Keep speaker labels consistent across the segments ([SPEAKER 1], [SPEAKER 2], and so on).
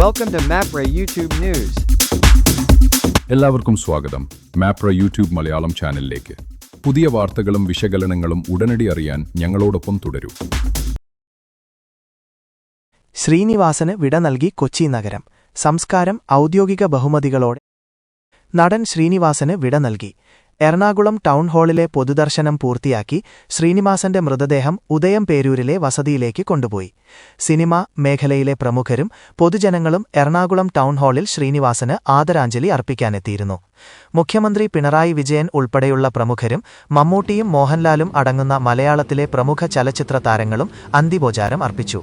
[SPEAKER 1] Welcome to MAPRA YouTube News.
[SPEAKER 2] എല്ലാവർക്കും സ്വാഗതം. Mapra YouTube Malayalam ചാനലിലേക്ക്. പുതിയ വാർത്തകളും വിശകലനങ്ങളും ഉടനടി അറിയാൻ ഞങ്ങളോടൊപ്പം തുടരൂ.
[SPEAKER 3] ശ്രീനിവാസന് വിട നൽകി കൊച്ചി നഗരം. സംസ്കാരം ഔദ്യോഗിക ബഹുമതികളോടെ നടൻ ശ്രീനിവാസന് വിട നൽകി. എറണാകുളം ടൗൺ ഹാളിലെ പൊതുദർശനം പൂർത്തിയാക്കി ശ്രീനിവാസന്റെ മൃതദേഹം ഉദയം പേരൂരിലെ വസതിയിലേക്ക് കൊണ്ടുപോയി. സിനിമ മേഖലയിലെ പ്രമുഖരും പൊതുജനങ്ങളും എറണാകുളം ടൗൺ ഹാളിൽ ശ്രീനിവാസന് ആദരാഞ്ജലി അർപ്പിക്കാനെത്തിയിരുന്നു. മുഖ്യമന്ത്രി പിണറായി വിജയൻ ഉൾപ്പെടെയുള്ള പ്രമുഖരും മമ്മൂട്ടിയും മോഹൻലാലും അടങ്ങുന്ന മലയാളത്തിലെ പ്രമുഖ ചലച്ചിത്ര താരങ്ങളും അന്തിമോചാരം അർപ്പിച്ചു.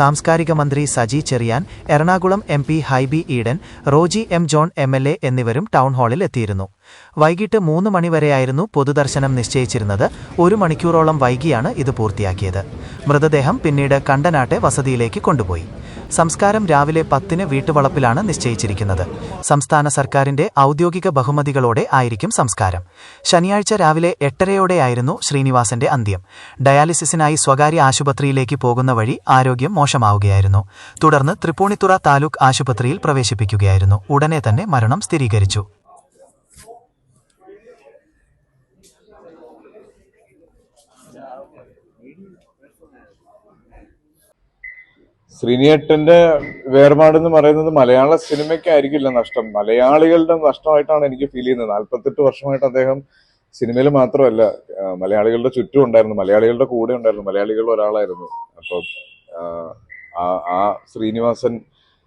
[SPEAKER 3] സാംസ്കാരിക മന്ത്രി Saji Cherian Ernakulam M P Hibi Eden Roji M John M L A എന്നിവരും എത്തിയിരുന്നു. വൈകിട്ട് മൂന്ന് മണിവരെയായിരുന്നു പൊതുദർശനം നിശ്ചയിച്ചിരുന്നത്. ഒരു മണിക്കൂറോളം വൈകിയാണ് ഇത് പൂർത്തിയാക്കിയത്. മൃതദേഹം പിന്നീട് കണ്ടനാട്ടെ വസതിയിലേക്ക് കൊണ്ടുപോയി. സംസ്കാരം രാവിലെ പത്തിന് വീട്ടുവളപ്പിലാണ് നിശ്ചയിച്ചിരിക്കുന്നത്. സംസ്ഥാന സർക്കാരിന്റെ ഔദ്യോഗിക ബഹുമതികളോടെ ആയിരിക്കും സംസ്കാരം. ശനിയാഴ്ച രാവിലെ എട്ടരയോടെയായിരുന്നു ശ്രീനിവാസന്റെ അന്ത്യം. ഡയാലിസിസിനായി സ്വകാര്യ ആശുപത്രിയിലേക്ക് പോകുന്ന വഴി ആരോഗ്യം മോശമാവുകയായിരുന്നു. തുടർന്ന് തൃപ്പൂണിത്തുറ താലൂക്ക് ആശുപത്രിയിൽ പ്രവേശിപ്പിക്കുകയായിരുന്നു. ഉടനെ തന്നെ മരണം സ്ഥിരീകരിച്ചു.
[SPEAKER 4] ശ്രീനിയേട്ടന്റെ വേർപാട് എന്ന് പറയുന്നത് മലയാള സിനിമയ്ക്കായിരിക്കില്ല നഷ്ടം. മലയാളികളുടെ നഷ്ടമായിട്ടാണ് എനിക്ക് ഫീൽ ചെയ്യുന്നത്. നാല്പത്തെട്ട് വർഷമായിട്ട് അദ്ദേഹം സിനിമയിൽ മാത്രമല്ല മലയാളികളുടെ ചുറ്റും ഉണ്ടായിരുന്നു. മലയാളികളുടെ കൂടെ ഉണ്ടായിരുന്നു. മലയാളികൾ ഒരാളായിരുന്നു. അപ്പം ആ, ശ്രീനിവാസൻ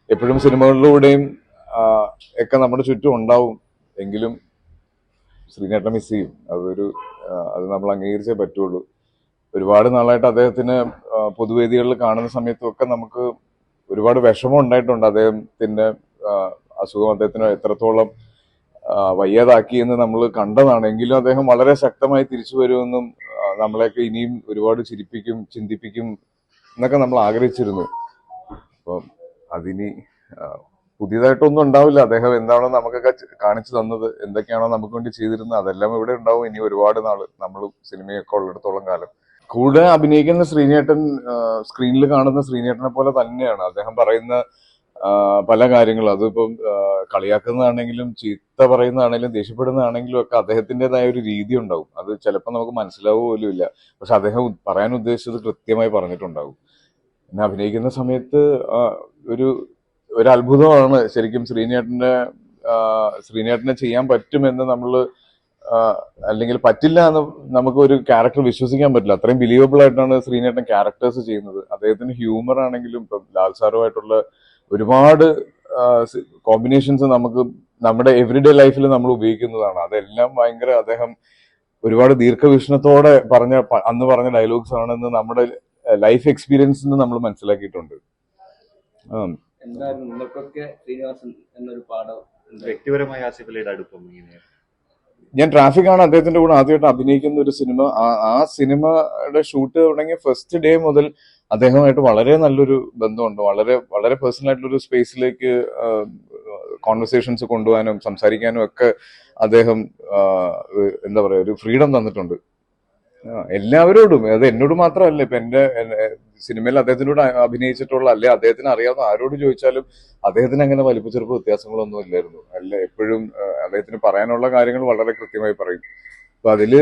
[SPEAKER 4] എപ്പോഴും സിനിമകളിലൂടെയും ഒക്കെ നമ്മുടെ ചുറ്റും ഉണ്ടാവും. എങ്കിലും ശ്രീനേട്ടനെ മിസ് ചെയ്യും. അതൊരു അത് നമ്മൾ അംഗീകരിച്ചേ പറ്റുള്ളൂ. ഒരുപാട് നാളായിട്ട് അദ്ദേഹത്തിന് പൊതുവേദികളിൽ കാണുന്ന സമയത്തൊക്കെ നമുക്ക് ഒരുപാട് വിഷമം ഉണ്ടായിട്ടുണ്ട്. അദ്ദേഹത്തിന്റെ അസുഖം അദ്ദേഹത്തിന് എത്രത്തോളം വയ്യാതാക്കി എന്ന് നമ്മൾ കണ്ടതാണ് എങ്കിലും അദ്ദേഹം വളരെ ശക്തമായി തിരിച്ചു വരുമെന്നും നമ്മളെയൊക്കെ ഇനിയും ഒരുപാട് ചിരിപ്പിക്കും ചിന്തിപ്പിക്കും എന്നൊക്കെ നമ്മൾ ആഗ്രഹിച്ചിരുന്നു. അപ്പം അതിനി പുതിയതായിട്ടൊന്നും ഉണ്ടാവില്ല. അദ്ദേഹം എന്താണോ നമുക്കൊക്കെ കാണിച്ചു തന്നത് എന്തൊക്കെയാണോ നമുക്ക് വേണ്ടി ചെയ്തിരുന്നത് അതെല്ലാം ഇവിടെ ഉണ്ടാവും. ഇനി ഒരുപാട് നാൾ നമ്മൾ സിനിമയൊക്കെ ഉള്ളിടത്തോളം കാലം കൂടെ അഭിനയിക്കുന്ന ശ്രീനേട്ടൻ സ്ക്രീനിൽ കാണുന്ന ശ്രീനേട്ടനെ പോലെ തന്നെയാണ്. അദ്ദേഹം പറയുന്ന പല കാര്യങ്ങളും അതിപ്പം കളിയാക്കുന്നതാണെങ്കിലും ചീത്ത പറയുന്നതാണെങ്കിലും ദേഷ്യപ്പെടുന്നതാണെങ്കിലും ഒക്കെ അദ്ദേഹത്തിന്റെതായ ഒരു രീതി ഉണ്ടാവും. അത് ചിലപ്പോൾ നമുക്ക് മനസ്സിലാവുക പോലും ഇല്ല. പക്ഷെ അദ്ദേഹം പറയാൻ ഉദ്ദേശിച്ചത് കൃത്യമായി പറഞ്ഞിട്ടുണ്ടാവും. പിന്നെ അഭിനയിക്കുന്ന സമയത്ത് ഒരു ഒരു അത്ഭുതമാണ് ശരിക്കും ശ്രീനേട്ടന്റെ ശ്രീനേട്ടനെ ചെയ്യാൻ പറ്റുമെന്ന് നമ്മൾ അല്ലെങ്കിൽ പറ്റില്ല എന്ന് നമുക്ക് ഒരു ക്യാരക്ടർ വിശ്വസിക്കാൻ പറ്റില്ല. അത്രയും ബിലീവബിൾ ആയിട്ടാണ് ശ്രീനേട്ടൻ ക്യാരക്ടേഴ്സ് ചെയ്യുന്നത്. അദ്ദേഹത്തിന് ഹ്യൂമർ ആണെങ്കിലും ഇപ്പം ലാൽ സാറുമായിട്ടുള്ള ഒരുപാട് കോമ്പിനേഷൻസ് നമുക്ക് നമ്മുടെ എവറിഡേ ലൈഫിൽ നമ്മൾ ഉപയോഗിക്കുന്നതാണ്. അതെല്ലാം ഭയങ്കര അദ്ദേഹം ഒരുപാട് ദീർഘവീക്ഷണത്തോടെ പറഞ്ഞ അന്ന് പറഞ്ഞ ഡയലോഗ്സ് ആണെന്ന് നമ്മുടെ ലൈഫ് എക്സ്പീരിയൻസിൽ നിന്ന് നമ്മൾ മനസ്സിലാക്കിയിട്ടുണ്ട്. ആ
[SPEAKER 5] എന്തായിരുന്നു നിങ്ങൾക്കൊക്കെ ശ്രീനിവാസൻ എന്നൊരു പാഠം?
[SPEAKER 6] വ്യക്തിപരമായ ആസിഫലിയുടെ അടുപ്പം ഇങ്ങനെയാണ്.
[SPEAKER 4] ഞാൻ ട്രാഫിക് ആണ് അദ്ദേഹത്തിന്റെ കൂടെ ആദ്യമായിട്ട് അഭിനയിക്കുന്ന ഒരു സിനിമ. ആ- സിനിമയുടെ ഷൂട്ട് തുടങ്ങിയ ഫസ്റ്റ് ഡേ മുതൽ അദ്ദേഹമായിട്ട് വളരെ നല്ലൊരു ബന്ധമുണ്ട്. വളരെ വളരെ പേഴ്സണൽ ആയിട്ടുള്ള ഒരു സ്പേസിലേക്ക് കോൺവെർസേഷൻസ് കൊണ്ടുപോകാനും സംസാരിക്കാനും ഒക്കെ അദ്ദേഹം എന്താ പറയാ ഒരു ഫ്രീഡം തന്നിട്ടുണ്ട്. എല്ലാവരോടും. അത് എന്നോട് മാത്രമല്ല ഇപ്പൊ എന്നെ- സിനിമയിൽ അദ്ദേഹത്തിനോട് അഭിനയിച്ചിട്ടുള്ള അല്ലെ അദ്ദേഹത്തിന് അറിയാവുന്ന ആരോട് ചോദിച്ചാലും അദ്ദേഹത്തിന് അങ്ങനെ വലിപ്പച്ചെറുപ്പ് വ്യത്യാസങ്ങളൊന്നും ഇല്ലായിരുന്നു. അല്ല എപ്പോഴും അദ്ദേഹത്തിന് പറയാനുള്ള കാര്യങ്ങൾ വളരെ കൃത്യമായി പറയും. അപ്പൊ അതിൽ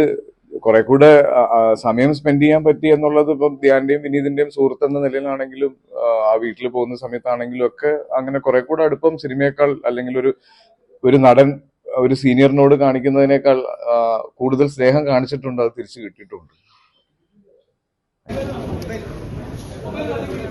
[SPEAKER 4] കുറെ കൂടെ സമയം സ്പെൻഡ് ചെയ്യാൻ പറ്റി എന്നുള്ളത് ഇപ്പം ധ്യാന്റെയും വിനീതിന്റെയും സുഹൃത്ത് എന്ന നിലയിലാണെങ്കിലും ആ വീട്ടിൽ പോകുന്ന സമയത്താണെങ്കിലും ഒക്കെ അങ്ങനെ കുറെ കൂടെ അടുപ്പം സിനിമയേക്കാൾ അല്ലെങ്കിൽ ഒരു ഒരു നടൻ ഒരു സീനിയറിനോട് കാണിക്കുന്നതിനേക്കാൾ കൂടുതൽ സ്നേഹം കാണിച്ചിട്ടുണ്ട് അത് തിരിച്ചു കിട്ടിയിട്ടുണ്ട്. Thank you.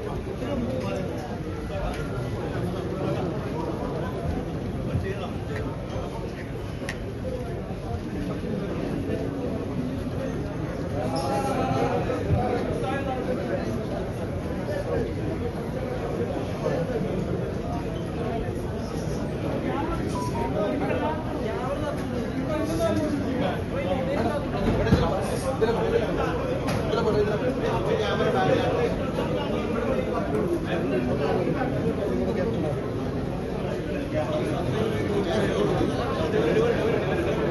[SPEAKER 4] Thank you.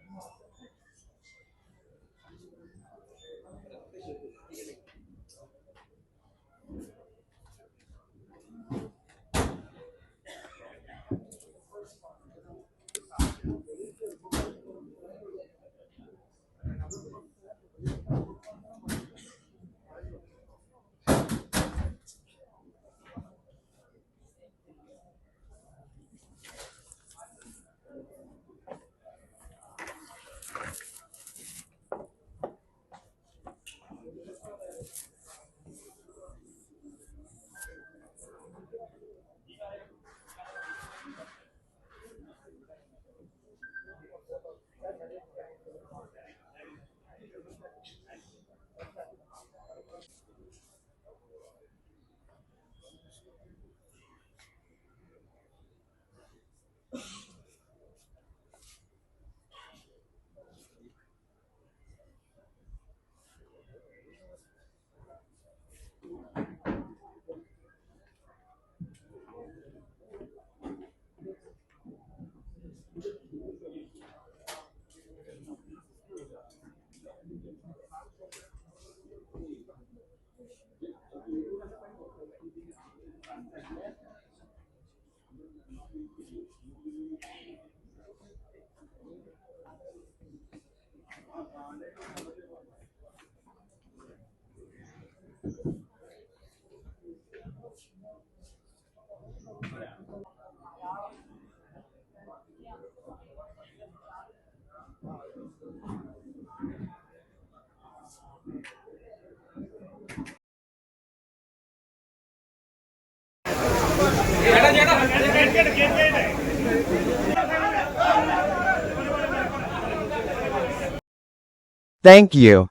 [SPEAKER 1] Thank you.